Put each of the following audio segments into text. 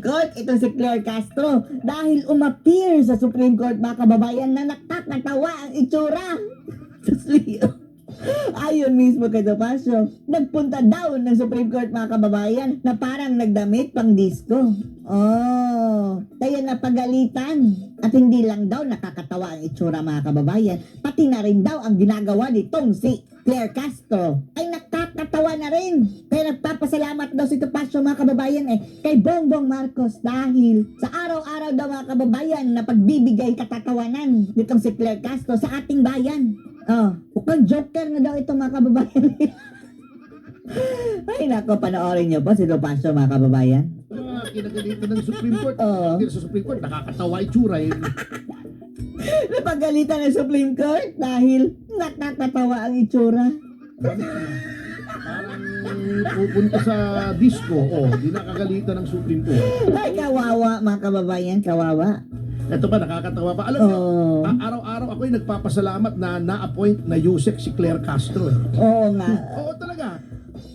Court, itong si Claire Castro dahil umappear sa Supreme Court mga kababayan na nakakatawa ang itsura. Leo. Ayon mismo kay Topacio, nagpunta daw ng Supreme Court mga kababayan na parang nagdamit pang disco. Oh, kaya napagalitan. At hindi lang daw nakakatawa ang itsura mga kababayan, pati na rin daw ang ginagawa nitong si Claire Castro ay nakakatawa na rin. Kaya nagpapasalamat daw si Topacio mga kababayan eh kay Bongbong Marcos dahil sa araw-araw daw mga kababayan na pagbibigay katatawanan nitong si Claire Castro sa ating bayan. Oh, mukhang joker na daw ito mga kababayan. Ay nako, panoorin niyo po si Topacio mga kababayan. Mga kinagalito ng Supreme Court. Oo. Hindi sa Supreme Court, nakakatawa itsura eh. Napagalitan ng Supreme Court dahil nakakatawa ang itsura. Pupunta sa disco. Oh, di nakagalitan ng Supreme Court. Ay, kawawa mga kababayan, kawawa. Ito ba, nakakatawa pa. Alam niyo, Oh. araw-araw ako'y nagpapasalamat na na-appoint na Yusek si Claire Castro eh. Oo nga. Oo talaga.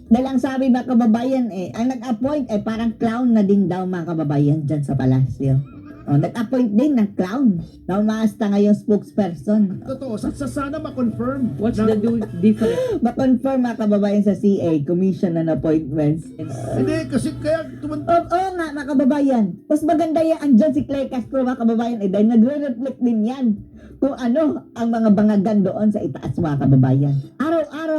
Dahil ang sabi mga kababayan eh, ang nag-appoint ay parang clown na din daw mga kababayan dyan sa palasyo. O, nag-appoint din ng clown na umaasta ngayong spokesperson. Totoo, sa, sa sana ma-confirm. What's na, the do- difference? Ma-confirm mga kababayan sa CA, Commission on Appointments. Hindi, kasi kaya tuman... Oo oo nga mga kababayan. Mas maganda yan andyan si Clay Castro mga kababayan eh dahil nagre-reflect din yan kung ano ang mga bangagan doon sa itaas mga kababayan.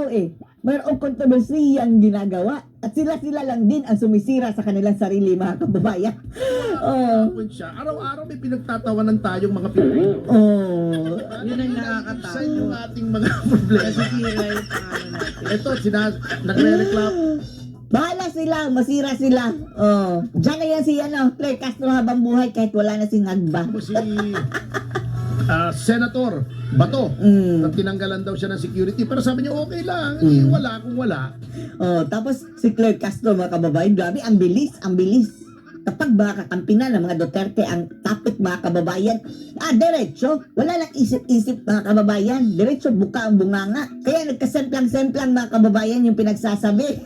Araw-araw eh, mayroong kontrobersiyang ginagawa at sila-sila lang din ang sumisira sa kanilang sarili mga kababayan. Oh. appoint siya. Araw-araw may pinagtatawanan tayong mga Pilipino. Oh. Yun ang Isa nakakatawa. yung ating mga problema. Nasisira yung pangalan natin. Ito, sina, nagre-reklamo. Bahala sila, masira sila. Oh. Diyan na yan si ano, Clay Castro habang buhay kahit wala na si Ngagba. Mo si ah, Senator Bato. Mm. Na tinanggalan daw siya ng security. Pero sabi niya, okay lang. Mm. wala kung wala. Oh, tapos si Claire Castro mga kababayan, grabe, ang bilis, ang bilis. Kapag mga kakampi na ng mga Duterte ang topic mga kababayan, ah, diretso, wala lang isip-isip mga kababayan, diretso buka ang bunganga. Kaya nagkasemplang-semplang mga kababayan yung pinagsasabi.